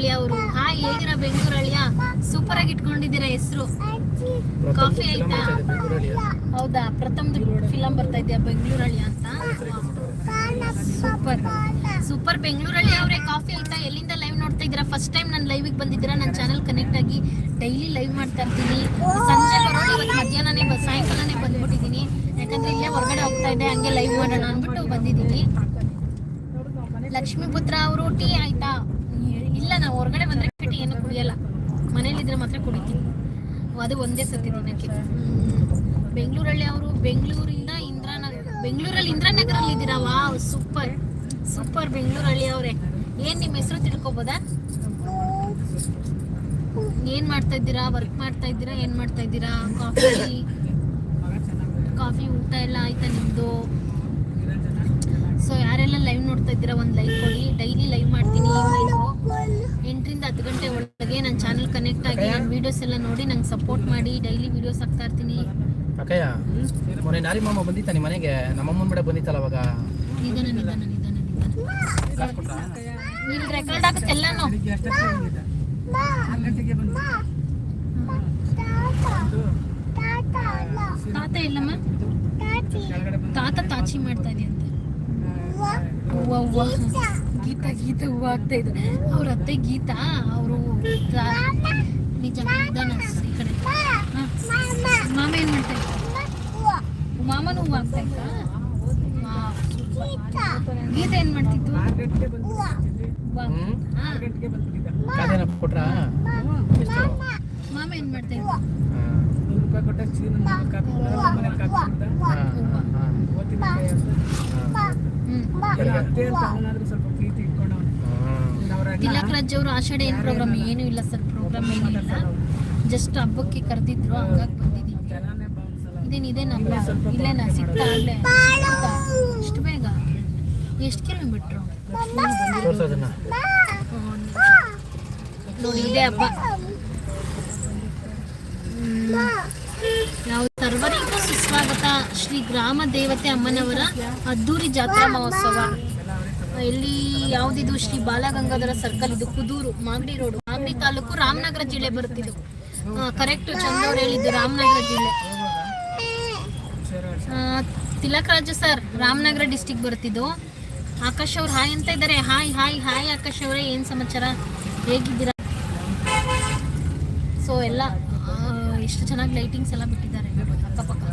ಬೆಂಗಳೂರಳ್ಳಿ ಅವರು. Hi ಹೇಗಿರ ಬೆಂಗಳೂರಳ್ಳಿಯ super ಆಗಿ ಇಟ್ಕೊಂಡಿದ್ದೀರಾ ಹೆಸರು. ಕಾಫಿ ಆಯ್ತಾ? ಹೌದಾ ಪ್ರಥಮ ಫಿಲಂ ಬರ್ತಾ ಇದೆಯಾ ಬೆಂಗಳೂರಳ್ಳಿ ಅಂತ? ಸೂಪರ್ ಸೂಪರ್ ಬೆಂಗಳೂರಲ್ಲಿ ಅವರೇ ಕಾಫಿ ಆಯ್ತಾ? ಎಲ್ಲಿಂದ ಲೈವ್ ನೋಡ್ತಾ ಇದ್ದೀರಾ? ಫಸ್ಟ್ ಟೈಮ್ ನನ್ನ ಲೈವಿಗೆ ಬಂದಿದ್ದೀರಾ? ನನ್ನ ಚಾನಲ್ ಕನೆಕ್ಟ್ ಆಗಿ ಡೈಲಿ ಲೈವ್ ಮಾಡ್ತಾ ಇರ್ತೀನಿ. ಸಂಜೆ ಇವತ್ತು ಮಧ್ಯಾಹ್ನನೇ ಸಾಯಂಕಾಲನೇ ಬಂದ್ಬಿಟ್ಟಿದ್ದೀನಿ. ಯಾಕಂದ್ರೆ ಇಲ್ಲೇ ಹೊರಗಡೆ ಹೋಗ್ತಾ ಇದ್ದೆ ಹಂಗೆ ಲೈವ್ ಮಾಡೋಣ ಅಂದ್ಬಿಟ್ಟು ಬಂದಿದ್ದೀನಿ. ಲಕ್ಷ್ಮೀಪುತ್ರ ಅವರು ಟೀ ಆಯ್ತಾ? ಇಲ್ಲ, ನಾವು ಹೊರಗಡೆ ಬಂದ್ರೆ ಕಟ್ಟಿ ಏನು ಕುಡಿಯಲ್ಲ. ಮನೇಲಿದ್ರೆ ಮಾತ್ರ ಕುಡಿತೀನಿ. ಅದು ಒಂದೇ ಸತಿ ದಿನಕ್ಕೆ. ಬೆಂಗಳೂರಲ್ಲಿ ಅವರು ಬೆಂಗಳೂರಿಂದ ಇಂದ್ರಾನಗರ ಬೆಂಗಳೂರಲ್ಲಿ ಇಂದ್ರಾನಗರಲ್ಲಿ ಇದ್ದೀರಾ? ವಾ ಸೂಪರ್. ಸೂಪರ್ ಬೆಂಗಳೂರಲ್ಲಿ ಅವರೇ. ಏನ್ ನಿಮ್ಮ ಹೆಸರು ತಿಳ್ಕೊಬೋದಾ? ಏನ್ ಮಾಡ್ತಾ ಇದ್ದೀರಾ? ವರ್ಕ್ ಮಾಡ್ತಾ ಇದ್ದೀರಾ? ಏನ್ ಮಾಡ್ತಾ ಇದ್ದೀರಾ? ಕಾಫಿ ಕಾಫಿ ಊಟ ಎಲ್ಲ ಆಯ್ತಾ ನಿಮ್ದು? ಸೊ ಯಾರೆಲ್ಲ ಲೈವ್ ನೋಡ್ತಾ ಇದ್ದೀರಾ? ಒಂದು ಲೈಕ್ ಕೊಡಿ. ಹತ್ತು ಗಂಟೆ ಒಳಗೆ ನನ್ನ ಚಾನಲ್ ಕನೆಕ್ಟ್ ಆಗಿ ನನ್ನ ವಿಡಿಯೋಸ್ ಎಲ್ಲ ನೋಡಿ ನಂಗೆ ಸಪೋರ್ಟ್ ಮಾಡಿ ಡೈಲಿ ವಿಡಿಯೋಸ್ ಹಾಕ್ತಾ ಇರ್ತೀನಿ. ಅಕ್ಕಯ್ಯ ಮೊನ್ನೆ ನಾರಿ ಮಾಮ ಬಂದಿತ್ತ ನಿಮ್ಮ ಮನೆಗೆ? ನಮ್ಮಮ್ಮನ ಬಿಡ ಬಂದಿತ್ತಲ್ಲ ಅವಾಗ? ನಿಧಾನ ನಿಧಾನ ನಿಧಾನ ನಿಧಾನ? ಇಲ್ಲಿ ರೆಕಾರ್ಡ್ ಆಗುತ್ತೆ ಎಲ್ಲಾನು? ತಾತ ಇಲ್ಲಮ್ಮ ತಾತ ತಾಚಿ ಮಾಡ್ತಾ ಇದೆಯಂತೆ. ಹೂವ ಹೂವ ಗೀತಾ ಗೀತಾ ಹೂವು ಆಗ್ತಾ ಇದೆ. ಅವ್ರ ಅತ್ತೆ ಗೀತಾ ಅವರು ನಿಜ ನಿಧಾನ ಈ ಕಡೆ ಹಾ. ಮಾಮ ಏನ್ ಮಾಡ್ತಾ ಇತ್ತು ಮಾಮನು ಹೂವ ಆಗ್ತಾ ಇತ್ತ. ಗೀತಾ ಏನ್ ಮಾಡ್ತಿತ್ತು ಕೊಟ್ರಾ? ಕೊಟ್ಟ ಮಾಮ ಏನ್ ಮಾಡ್ತಾ ಇದ್ದ ಹಾ. ಹಾ, ಹಾ, ಹಾ. ಹಾ. ಹ್ಮ್ ಹ್ಮ್. ತಿಲಕ್ ರಾಜ್ ಅವರು ಆಷಾಢ ಏನು ಪ್ರೋಗ್ರಾಮ್ ಏನು ಇಲ್ಲ ಸರ್ ಪ್ರೋಗ್ರಾಮ್ ಏನಿಲ್ಲ. ಜಸ್ಟ್ ಹಬ್ಬಕ್ಕೆ ಕರೆದಿದ್ರು ಹಂಗಾಗಿ ಬಂದಿದ್ದೀನಿ ಇದೇನ್ ಇದೇನ ಇಲ್ಲೇನಾ? ಸಿಗ್ತಾ ಅಲ್ಲೇ? ಇಷ್ಟು ಬೇಗ? ಎಷ್ಟು ಕಿಲೋಮೀಟ್ರು? ನೋಡಿ ಇದೇ ಹಬ್ಬ. ನಾವು ಸರ್ವರಿಗೂ ಸುಸ್ವಾಗತ ಶ್ರೀ ಗ್ರಾಮ ದೇವತೆ ಅಮ್ಮನವರ ಅದ್ದೂರಿ ಜಾತ್ರಾ ಮಹೋತ್ಸವ. ಇಲ್ಲಿ ಯಾವ್ದಿದು ಶ್ರೀ ಬಾಲಗಂಗಾಧರ ಸರ್ಕಲ್ ಇದು ಕುದೂರು ಮಾಗಡಿ ರೋಡ್ ಮಾಗಡಿ ತಾಲೂಕು ರಾಮನಗರ ಜಿಲ್ಲೆ ಬರುತ್ತಿದ್ದು ಕರೆಕ್ಟ್ ಚಂದವ್ರು ಹೇಳಿದ್ದು ರಾಮನಗರ ಜಿಲ್ಲೆ. ಆ, ತಿಲಕ್ ರಾಜು ಸರ್ ರಾಮನಗರ ಡಿಸ್ಟಿಕ್ ಬರ್ತಿದ್ದು ಆಕಾಶ್ ಅವ್ರು ಹಾಯ್ ಅಂತ ಇದ್ದಾರೆ. ಹಾಯ್ ಹಾಯ್ ಹಾಯ್ ಆಕಾಶ್ ಅವರೇ ಏನ್ ಸಮಾಚಾರ? ಹೇಗಿದ್ದೀರಾ? ಎಲ್ಲ ಎಷ್ಟು ಚೆನ್ನಾಗಿ ಲೈಟಿಂಗ್ಸ್ ಎಲ್ಲ ಬಿಟ್ಟಿದ್ದಾರೆ. ಅಕ್ಕಪಕ್ಕ.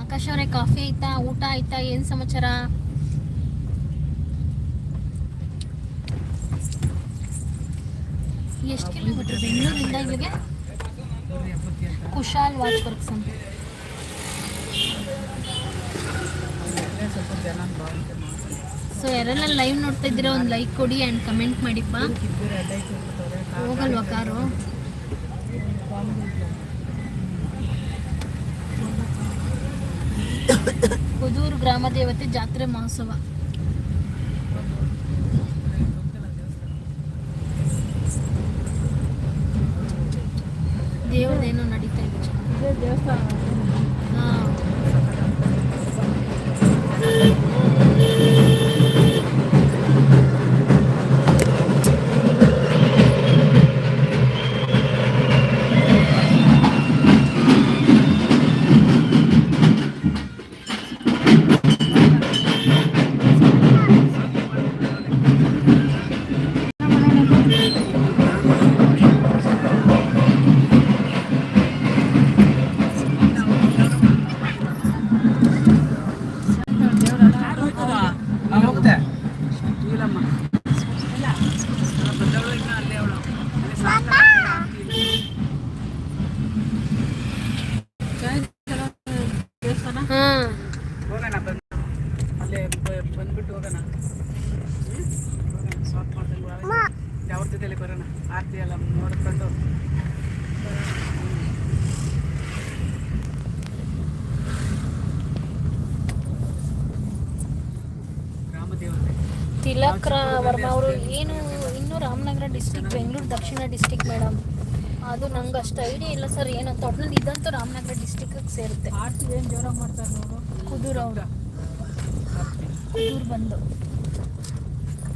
ಆಕಾಶ ಅವರೇ ಕಾಫಿ ಆಯ್ತಾ? ಊಟ ಆಯ್ತಾ? ಏನ್ ಸಮಾಚಾರ? ಎಷ್ಟು ಕಿಲೋಮೀಟರ್ ಬೆಂಗಳೂರಿಂದ ಇಲ್ಲಿಗೆ? ಕುಶಾಲ್ ವಾಚ್ ವರ್ಕ್ಸ್ ಅಂತ. ಸೊ ಯಾರೆಲ್ಲ ಲೈವ್ ನೋಡ್ತಾ ಇದ್ದೀರಾ ಒಂದು ಲೈಕ್ ಕೊಡಿ ಆ್ಯಂಡ್ ಕಮೆಂಟ್ ಮಾಡಿಪ್ಪ. ಹೋಗಲ್ವಾ ಕಾರು? ಕುದೂರು ಗ್ರಾಮ ದೇವತೆ ಜಾತ್ರೆ ಮಹೋತ್ಸವ. ದೇವ್ರದೇನೋ ನಡೀತಾ ಇದೆ. ಹಾ. ಹಾ. ಹೋಗೋಣ ಬಂದು. ಅಲ್ಲೇ ಬಂದ್ಬಿಟ್ಟು ಹೋಗೋಣ. ಸಾಫ್ಟ್ ಮಾಡ್ದಂಗೆ ಅವ್ರ ಜೊತೆಲಿ ಬರೋಣ? ಆರತಿ ಎಲ್ಲ ನೋಡ್ಕೊಂಡು. ತಿಲಕ್ ವರ್ಮ ಅವರು ಏನು ಇನ್ನು ರಾಮನಗರ ಡಿಸ್ಟಿಕ್ ಬೆಂಗಳೂರು ದಕ್ಷಿಣ ಡಿಸ್ಟಿಕ್ ಮೇಡಮ್ ಅದು ನಂಗೆ ಅಷ್ಟು ಐಡಿಯಾ ಇಲ್ಲ ಸರ್ ಏನು ಒಟ್ನಲ್ಲಿ ಇದಂತೂ ರಾಮನಗರ ಡಿಸ್ಟಿಕ್ಗೆ ಸೇರುತ್ತೆ. ಆಡ್ತಿದ್ದೇನು ಏನು ಜೋರಾಗಿ ಮಾಡ್ತಾರೆ ನೋಡು. ಕುದೂರು ಅವರ. ಕುದೂರು ಬಂದು.